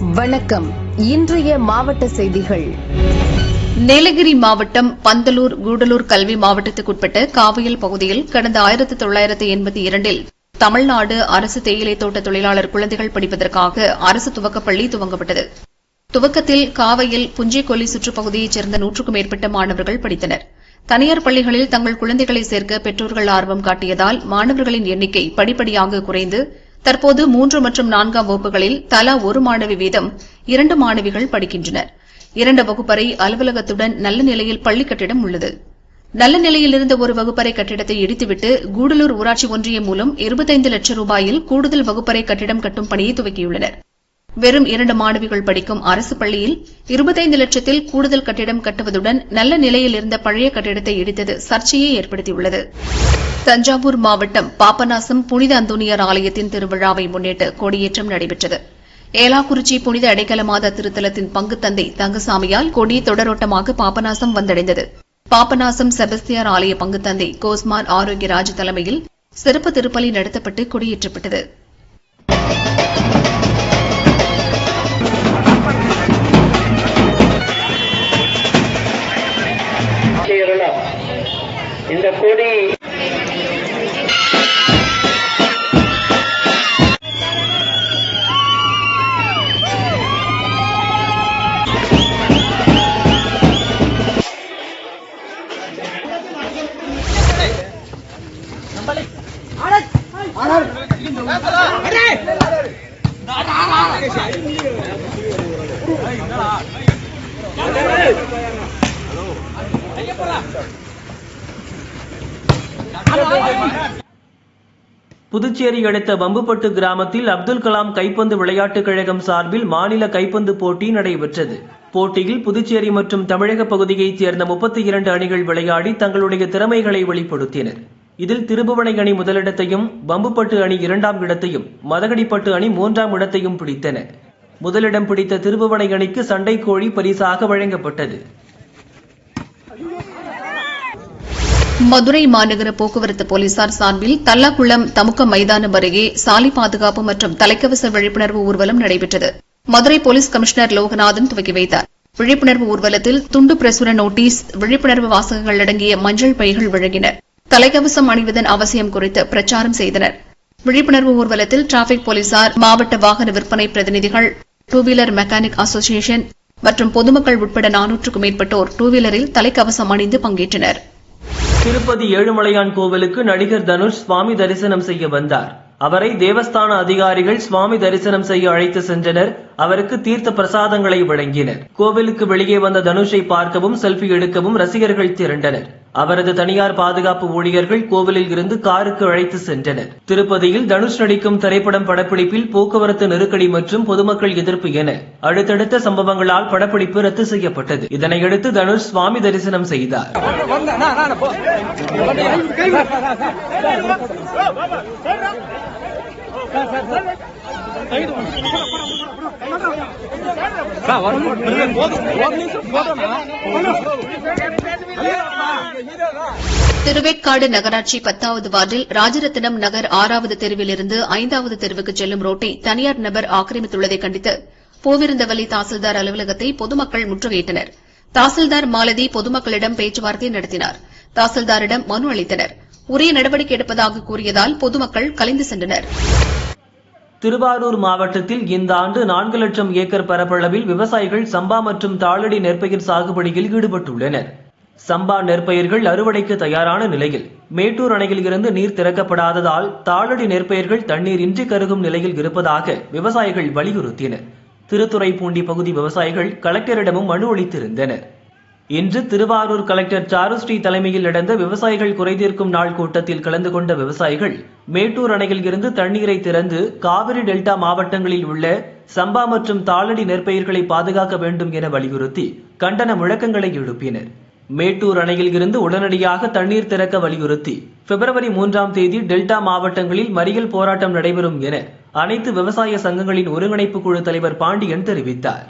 வணக்கம். இன்றைய மாவட்ட செய்திகள். நீலகிரி மாவட்டம் பந்தலூர் கூடலூர் கல்வி மாவட்டத்துக்குட்பட்ட காவையல் பகுதியில் கடந்த ஆயிரத்து தொள்ளாயிரத்து எண்பத்தி இரண்டில் தமிழ்நாடு அரசு தேயிலை தோட்ட தொழிலாளர் குழந்தைகள் படிப்பதற்காக அரசு துவக்கப்பள்ளி துவங்கப்பட்டது. துவக்கத்தில் காவையில் புஞ்சிக்கொல்லி சுற்றுப்பகுதியைச் சேர்ந்த நூற்றுக்கும் மேற்பட்ட மாணவர்கள் படித்தனர். தனியார் பள்ளிகளில் தங்கள் குழந்தைகளை சேர்க்க பெற்றோர்கள் ஆர்வம் காட்டியதால் மாணவர்களின் எண்ணிக்கை படிப்படியாக குறைந்து தற்போது மூன்று மற்றும் நான்காம் வகுப்புகளில் தலா ஒரு மாணவி வீதம் இரண்டு மாணவிகள் படிக்கின்றனர். இரண்டு வகுப்பறை அலுவலகத்துடன் நல்ல நிலையில் பள்ளி கட்டிடம் உள்ளது. நல்ல நிலையில் இருந்த ஒரு வகுப்பறை கட்டிடத்தை இடித்துவிட்டு கூடலூர் ஊராட்சி ஒன்றியம் மூலம் இருபத்தைந்து லட்சம் ரூபாயில் கூடுதல் வகுப்பறை கட்டிடம் கட்டும் பணியை துவக்கியுள்ளனர். வெறும் இரண்டு மாணவிகள் படிக்கும் அரசு பள்ளியில் இருபத்தைந்து லட்சத்தில் கூடுதல் கட்டிடம் கட்டுவதுடன் நல்ல நிலையில் இருந்த பழைய கட்டிடத்தை இடித்தது சர்ச்சையை ஏற்படுத்தியுள்ளது. தஞ்சாவூர் மாவட்டம் பாபநாசம் புனித அந்தோனியார் ஆலயத்தின் திருவிழாவை முன்னிட்டு கொடியேற்றம் நடைபெற்றது. ஏலாக்குறிச்சி புனித அடைக்கலமாத திருத்தலத்தின் பங்கு தந்தை தங்கசாமியால் கொடி தொடரோட்டமாக பாபநாசம் வந்தடைந்தது. பாபநாசம் செபஸ்தியார் ஆலய பங்கு தந்தை கோஸ்மார் ஆரோக்கியராஜ் தலைமையில் சிறப்பு திருப்பலி நடத்தப்பட்டு கொடியேற்றப்பட்டது. இந்த கொடி புதுச்சேரி அடுத்த வம்புப்பட்டு கிராமத்தில் அப்துல் கலாம் கைப்பந்து விளையாட்டுக் கழகம் சார்பில் மாநில கைப்பந்து போட்டி நடைபெற்றது. போட்டியில் புதுச்சேரி மற்றும் தமிழக பகுதியைச் சேர்ந்த முப்பத்தி இரண்டு அணிகள் விளையாடி தங்களுடைய திறமைகளை வெளிப்படுத்தினர். இதில் திருபுவனை அணி முதலிடத்தையும் வம்புப்பட்டு அணி இரண்டாம் இடத்தையும் மதகடிப்பட்டு அணி மூன்றாம் இடத்தையும் பிடித்தன. முதலிடம் பிடித்த திருபுவனை அணிக்கு சண்டை கோழி பரிசாக வழங்கப்பட்டது. மதுரை மாநகர போக்குவரத்து போலீசார் சார்பில் தல்லாக்குளம் தமுக்க மைதானம் அருகே சாலை பாதுகாப்பு மற்றும் தலைக்கவச விழிப்புணர்வு ஊர்வலம் நடைபெற்றது. மதுரை போலீஸ் கமிஷனர் லோகநாதன் துவக்கி வைத்தார். விழிப்புணர்வு ஊர்வலத்தில் துண்டு பிரசுர நோட்டீஸ் விழிப்புணர்வு வாசகங்கள் அடங்கிய மஞ்சள் பைகள் வழங்கினர் தலைக்கவசம் அணிவதன் அவசியம் குறித்து பிரச்சாரம் செய்தனர். விழிப்புணர்வு ஊர்வலத்தில் டிராபிக் போலீசார் மாவட்ட வாகன விற்பனை பிரதிநிதிகள் டூ வீலர் மெக்கானிக் அசோசியேஷன் மற்றும் பொதுமக்கள் உட்பட நானூற்றுக்கும் மேற்பட்டோர் டூ வீலரில் தலைக்கவசம் அணிந்து பங்கேற்றனர். திருப்பதி ஏழுமலையான் கோவிலுக்கு நடிகர் தனுஷ் சுவாமி தரிசனம் செய்ய வந்தார். அவரை தேவஸ்தான அதிகாரிகள் சுவாமி தரிசனம் செய்ய அழைத்து சென்றனர். அவருக்கு தீர்த்த பிரசாதங்களை வழங்கினர். கோவிலுக்கு வெளியே வந்த தனுஷை பார்க்கவும் செல்ஃபி எடுக்கவும் ரசிகர்கள் திரண்டனர். அவரது தனியார் பாதுகாப்பு ஊழியர்கள் கோவிலில் இருந்து காருக்கு அழைத்து சென்றனர் திருப்பதியில் தனுஷ் நடிக்கும் திரைப்படம் படப்பிடிப்பில் போக்குவரத்து நெருக்கடி மற்றும் பொதுமக்கள் எதிர்ப்பு என அடுத்தடுத்த சம்பவங்களால் படப்பிடிப்பு ரத்து செய்யப்பட்டது இதனையடுத்து தனுஷ் சுவாமி தரிசனம் செய்தார் திருவேற்காடு நகராட்சி பத்தாவது வார்டில் ராஜரத்தினம் நகர் ஆறாவது தெருவிலிருந்து ஐந்தாவது தெருவுக்கு செல்லும் ரோட்டை தனியார் நபர் ஆக்கிரமித்துள்ளதை கண்டித்து பூவிருந்தவல்லி தாசில்தார் அலுவலகத்தை பொதுமக்கள் முற்றுகையிட்டனர். தாசில்தார் மாலதி பொதுமக்களிடம் பேச்சுவார்த்தை நடத்தினார். தாசில்தாரிடம் மனு அளித்தனர். உரிய நடவடிக்கை எடுப்பதாக கூறியதால் பொதுமக்கள் கலைந்து சென்றனர். திருவாரூர் மாவட்டத்தில் இந்த ஆண்டு நான்கு லட்சம் ஏக்கர் பரப்பளவில் விவசாயிகள் சம்பா மற்றும் தாளடி நெற்பயிர் சாகுபடியில் ஈடுபட்டுள்ளனர். சம்பா நெற்பயிர்கள் அறுவடைக்கு தயாரான நிலையில். மேட்டூர் அணையில் இருந்து நீர் திறக்கப்படாததால் தாளடி நெற்பயிர்கள் தண்ணீர் இன்றி கருகும் நிலையில் இருப்பதாக விவசாயிகள் வலியுறுத்தினர். திருத்துறைப்பூண்டி பகுதி விவசாயிகள் கலெக்டரிடமும் மனு அளித்திருந்தனர். இன்று திருவாரூர் கலெக்டர் சாருஸ்ரீ தலைமையில் நடந்த விவசாயிகள் குறைதீர்க்கும் நாள் கூட்டத்தில் கலந்து கொண்ட விவசாயிகள் மேட்டூர் அணையில் இருந்து தண்ணீரை திறந்து காவிரி டெல்டா மாவட்டங்களில் உள்ள சம்பா மற்றும் தாளடி நெற்பயிர்களை பாதுகாக்க வேண்டும் என வலியுறுத்தி கண்டன முழக்கங்களை எழுப்பினர். மேட்டூர் அணையில் இருந்து உடனடியாக தண்ணீர் திறக்க வலியுறுத்தி பிப்ரவரி மூன்றாம் தேதி டெல்டா மாவட்டங்களில் மறியல் போராட்டம் நடைபெறும் என அனைத்து விவசாய சங்கங்களின் ஒருங்கிணைப்பு குழு தலைவர் பாண்டியன் தெரிவித்தார்.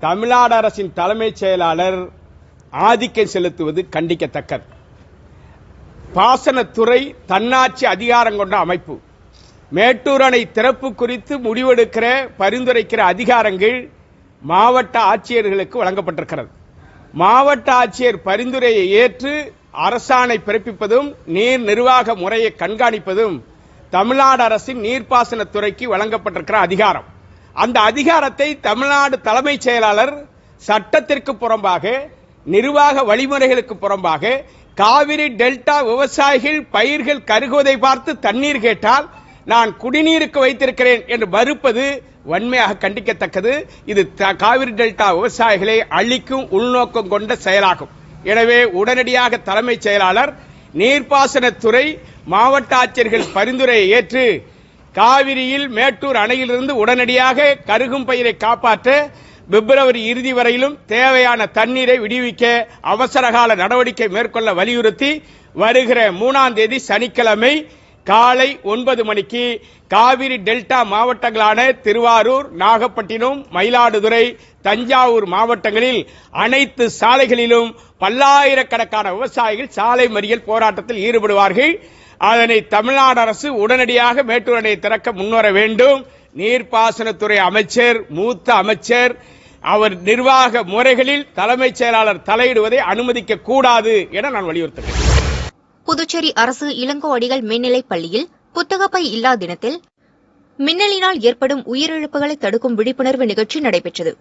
தமிழ்நாடு அரசின் தலைமைச் செயலாளர் ஆதிக்கம் செலுத்துவது கண்டிக்கத்தக்கது. பாசனத்துறை தன்னாட்சி அதிகாரம் கொண்ட அமைப்பு. மேட்டூர் அணை திறப்பு குறித்து முடிவெடுக்கிற பரிந்துரைக்கிற அதிகாரங்கள் மாவட்ட ஆட்சியர்களுக்கு வழங்கப்பட்டிருக்கிறது. மாவட்ட ஆட்சியர் பரிந்துரையை ஏற்று அரசாணை பிறப்பிப்பதும் நீர் நிர்வாக முறையை கண்காணிப்பதும் தமிழ்நாடு அரசின் நீர்ப்பாசனத்துறைக்கு வழங்கப்பட்டிருக்கிற அதிகாரம். அந்த அதிகாரத்தை தமிழ்நாடு தலைமைச் செயலாளர் சட்டத்திற்கு புறம்பாக நிர்வாக வழிமுறைகளுக்கு புறம்பாக காவிரி டெல்டா விவசாயிகள் பயிர்கள் கருகுவதை பார்த்து தண்ணீர் கேட்டால் நான் குடிநீருக்கு வைத்திருக்கிறேன் என்று மறுப்பது வன்மையாக கண்டிக்கத்தக்கது. இது த- காவிரி டெல்டா விவசாயிகளை அழிக்கும் உள்நோக்கம் கொண்ட செயலாகும். எனவே உடனடியாக தலைமைச் செயலாளர் நீர்ப்பாசனத்துறை மாவட்ட ஆட்சியர்கள் பரிந்துரையை ஏற்று காவிரியில் மேட்டூர் அணையிலிருந்து உடனடியாக கருகும் பயிரை காப்பாற்ற பிப்ரவரி இறுதி வரையிலும் தேவையான தண்ணீரை விடுவிக்க அவசரகால நடவடிக்கை மேற்கொள்ள வலியுறுத்தி வருகிற மூணாம் தேதி சனிக்கிழமை காலை ஒன்பது மணிக்கு காவிரி டெல்டா மாவட்டங்களான திருவாரூர் நாகப்பட்டினம் மயிலாடுதுறை தஞ்சாவூர் மாவட்டங்களில் அனைத்து சாலைகளிலும் பல்லாயிரக்கணக்கான விவசாயிகள் சாலை மறியல் போராட்டத்தில் ஈடுபடுவார்கள். அதனை தமிழ்நாடு அரசு உடனடியாக மேட்டூர் அணையை திறக்க முன்வர வேண்டும். நீர்ப்பாசனத்துறை அமைச்சர் மூத்த அமைச்சர் அவர் நிர்வாக முறைகளில் தலைமைச் செயலாளர் தலையிடுவதை அனுமதிக்க கூடாது என நான் வலியுறுத்துகிறேன். புதுச்சேரி அரசு இளங்கோ அடிகள் மேல்நிலைப் பள்ளியில் புத்தகப்பை இல்லா தினத்தில் மின்னலினால் ஏற்படும் உயிரிழப்புகளை தடுக்கும் விழிப்புணர்வு நிகழ்ச்சி நடைபெற்றது.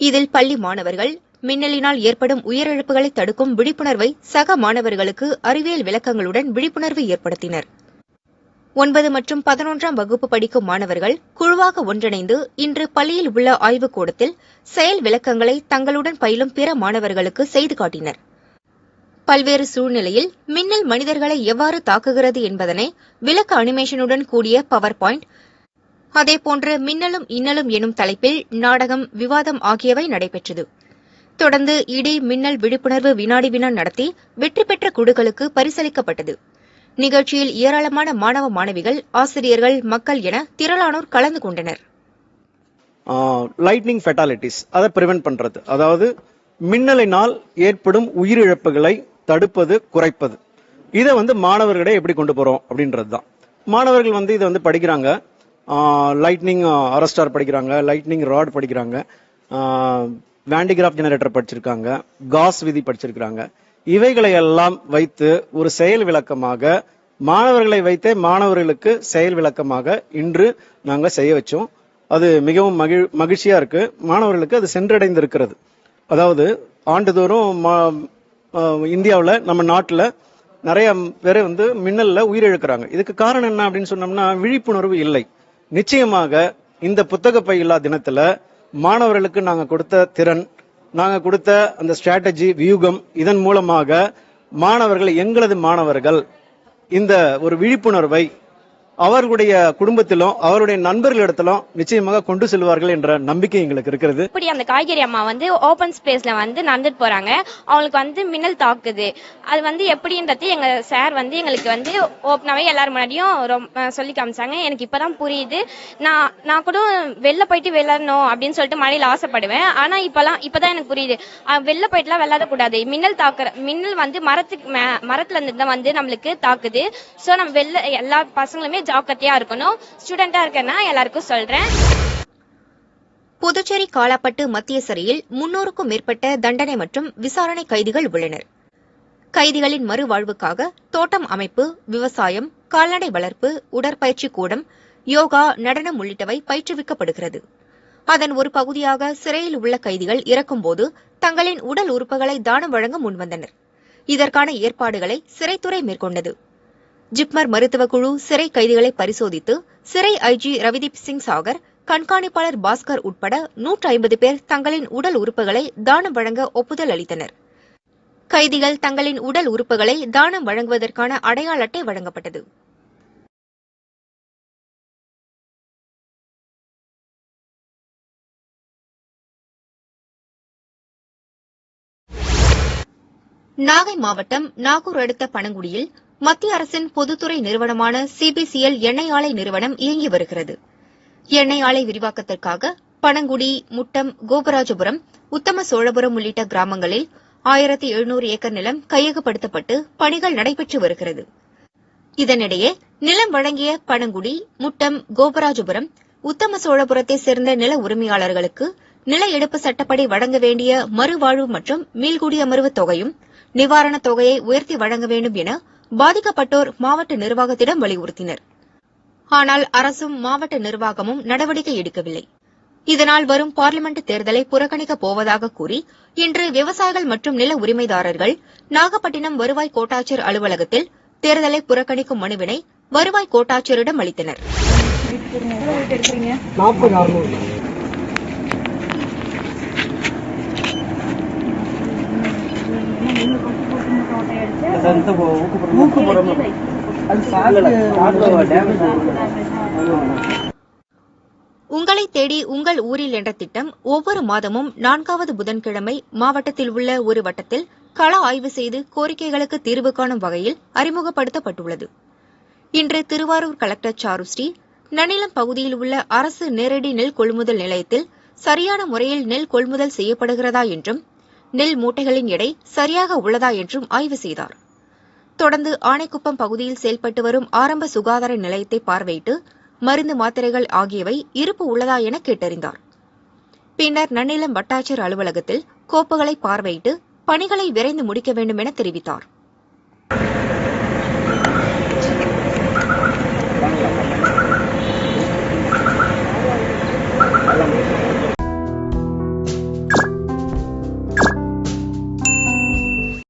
இதில் பள்ளி மாணவர்கள் மின்னலினால் ஏற்படும் உயிரிழப்புகளை தடுக்கும் விழிப்புணர்வை சக மாணவர்களுக்கு அறிவியல் விளக்கங்களுடன் விழிப்புணர்வு ஏற்படுத்தினர். ஒன்பது மற்றும் பதினொன்றாம் வகுப்பு படிக்கும் மாணவர்கள் குழுவாக ஒன்றிணைந்து இன்று பள்ளியில் உள்ள ஆய்வுக்கூடத்தில் செயல் விளக்கங்களை தங்களுடன் பயிலும் பிற மாணவர்களுக்கு செய்து காட்டினர். பல்வேறு சூழ்நிலையில் மின்னல் மனிதர்களை எவ்வாறு தாக்குகிறது என்பதனை விளக்க அனிமேஷனுடன் கூடிய பவர் பாயிண்ட் அதேபோன்று மின்னலும் இன்னலும் எனும் தலைப்பில் நாடகம் விவாதம் ஆகியவை நடைபெற்றது. தொடர்ந்து இடி மின்னல் விழிப்புணர்வு வினாடி வினா நடத்தி வெற்றி பெற்ற குழுக்களுக்கு பரிசளிக்கப்பட்டது. நிகழ்ச்சியில் ஏராளமான மாணவ மாணவிகள் ஆசிரியர்கள் மக்கள் என திரளானோர் கலந்து கொண்டனர். லைட்னிங் ஃபெட்டாலிட்டிஸ் அதை ப்ரிவென்ட் பண்றது. அதாவது மின்னலினால் ஏற்படும் உயிரிழப்புகளை தடுப்பது குறைப்பது. இதை வந்து மாணவர்களிடையே எப்படி கொண்டு போகிறோம் அப்படின்றது தான் மாணவர்கள் வந்து இதை வந்து படிக்கிறாங்க. லைட்னிங் அரஸ்டார் படிக்கிறாங்க லைட்னிங் ராட் படிக்கிறாங்க. வேண்டிகிராஃப் ஜெனரேட்டர் படிச்சிருக்காங்க காஸ் விதி படிச்சிருக்கிறாங்க. இவைகளை எல்லாம் வைத்து ஒரு செயல் விளக்கமாக மாணவர்களை வைத்தே மாணவர்களுக்கு செயல் விளக்கமாக இன்று நாங்கள் செய்ய வச்சோம். அது மிகவும் மகிழ் மகிழ்ச்சியாக இருக்குது மாணவர்களுக்கு அது சென்றடைந்திருக்கிறது. அதாவது ஆண்டுதோறும் இந்தியாவில் நம்ம நாட்டில் நிறைய பேர் வந்து மின்னலில் உயிரிழக்கிறாங்க. இதுக்கு காரணம் என்ன அப்படின்னு சொன்னோம்னா விழிப்புணர்வு இல்லை. நிச்சயமாக இந்த புத்தக பயிலா தினத்தில் மாணவர்களுக்கு நாங்கள் கொடுத்த திறன் நாங்கள் கொடுத்த அந்த ஸ்ட்ராட்டஜி வியூகம் இதன் மூலமாக மாணவர்கள் எங்களது மாணவர்கள் இந்த ஒரு விழிப்புணர்வை அவர்களுடைய குடும்பத்திலும் அவருடைய நண்பர்களிடத்திலும் நிச்சயமாக கொண்டு செல்வார்கள் என்ற நம்பிக்கை எங்களுக்கு இருக்கிறது. இப்படி அந்த காய்கறி அம்மா வந்து ஓபன் ஸ்பேஸ்ல வந்து நடந்துட்டு போறாங்க. அவங்களுக்கு வந்து மின்னல் தாக்குது. அது வந்து எப்படின்றது எங்க சார் வந்து எங்களுக்கு வந்து ஓப்பனாவே எல்லாரும் முன்னாடியும் ரொம்ப சொல்லி காமிச்சாங்க. எனக்கு இப்பதான் புரியுது. நான் நான் கூட வெளில போயிட்டு விளையாடணும் அப்படின்னு சொல்லிட்டு மழையில ஆசைப்படுவேன். ஆனா இப்பெல்லாம் இப்பதான் எனக்கு புரியுது. வெளில போயிட்டுலாம் விளையாட கூடாது. மின்னல் தாக்குற மின்னல் வந்து மரத்துக்கு மே- மரத்துல இருந்து தான் வந்து நம்மளுக்கு தாக்குது. சோ நம்ம வெளில எல்லா பசங்களுமே ஜாக்கிரதையா இருக்கணும். ஸ்டூடெண்டா இருக்கேன்னா எல்லாருக்கும் சொல்றேன். புதுச்சேரி காலாப்பட்டு மத்திய சிறையில் முன்னூறுக்கும் மேற்பட்ட தண்டனை மற்றும் விசாரணை கைதிகள் உள்ளனர். கைதிகளின் மறுவாழ்வுக்காக தோட்டம் அமைப்பு விவசாயம் கால்நடை வளர்ப்பு உடற்பயிற்சி கூடம் யோகா நடனம் உள்ளிட்டவை பயிற்றுவிக்கப்படுகிறது. அதன் ஒரு பகுதியாக சிறையில் உள்ள கைதிகள் இறக்கும்போது தங்களின் உடல் உறுப்புகளை தானம் வழங்க முன்வந்தனர். இதற்கான ஏற்பாடுகளை சிறைத்துறை மேற்கொண்டது. ஜிப்மர் மருத்துவக் குழு சிறை கைதிகளை பரிசோதித்து சிறை ஐஜி ரவிதீப் சிங் சாகர் கண்காணிப்பாளர் பாஸ்கர் உட்பட நூற்று ஐம்பது பேர் தங்களின் உடல் உறுப்புகளை தானம் வழங்க ஒப்புதல் அளித்தனர். கைதிகள் தங்களின் உடல் உறுப்புகளை தானம் வழங்குவதற்கான அடையாள அட்டை வழங்கப்பட்டது. நாகை மாவட்டம் நாகூர் அடுத்த பனங்குடியில் மத்திய அரசின் பொதுத்துறை நிறுவனமான சிபிசிஎல் எண்ணெய் ஆலை நிறுவனம் இயங்கி வருகிறது. எண்ணெய் ஆலை விரிவாக்கத்திற்காக பனங்குடி முட்டம் கோபராஜபுரம் உத்தம சோழபுரம் உள்ளிட்ட கிராமங்களில் ஆயிரத்தி எழுநூறு ஏக்கர் நிலம் கையகப்படுத்தப்பட்டு பணிகள் நடைபெற்று வருகிறது. இதனிடையே நிலம் வழங்கிய பனங்குடி முட்டம் கோபராஜபுரம் உத்தம சோழபுரத்தை சேர்ந்த நில உரிமையாளர்களுக்கு நில எடுப்பு சட்டப்படி வழங்க வேண்டிய மறுவாழ்வு மற்றும் மீள்குடியமர்வு தொகையும் நிவாரணத் தொகையை உயர்த்தி வழங்க வேண்டும் என பாதிக்கப்பட்டோர் மாவட்ட நிர்வாகத்திடம் வலியுறுத்தினர். ஆனால் அரசும் மாவட்ட நிர்வாகமும் நடவடிக்கை எடுக்கவில்லை. இதனால் வரும் பார்லிமெண்ட் தேர்தலை புறக்கணிக்கப் போவதாக கூறி இன்று விவசாயிகள் மற்றும் நில உரிமைதாரர்கள் நாகப்பட்டினம் வருவாய் கோட்டாட்சியர் அலுவலகத்தில் தேர்தலை புறக்கணிக்கும் மனுவினை வருவாய் கோட்டாட்சியரிடம் அளித்தனர். உங்களை தேடி உங்கள் ஊரில் என்ற திட்டம் ஒவ்வொரு மாதமும் நான்காவது புதன்கிழமை மாவட்டத்தில் உள்ள ஒரு வட்டத்தில் கள ஆய்வு செய்து கோரிக்கைகளுக்கு தீர்வு காணும் வகையில் அறிமுகப்படுத்தப்பட்டுள்ளது. இன்று திருவாரூர் கலெக்டர் சாருஸ்ரீ நனிலம் பகுதியில் உள்ள அரசு நேரடி நெல் கொள்முதல் நிலையத்தில் சரியான முறையில் நெல் கொள்முதல் செய்யப்படுகிறதா என்றும் நெல் மூட்டைகளின் எடை சரியாக உள்ளதா என்றும் ஆய்வு செய்தார். தொடர்ந்து ஆணைக்குப்பம் பகுதியில் செயல்பட்டு வரும் ஆரம்ப சுகாதார நிலையத்தை பார்வையிட்டு மருந்து மாத்திரைகள் ஆகியவை இருப்பு உள்ளதா என கேட்டறிந்தார். பின்னர் நன்னிலம் வட்டாட்சியர் அலுவலகத்தில் கோப்புகளை பார்வையிட்டு பணிகளை விரைந்து முடிக்க வேண்டும் என தெரிவித்தார்.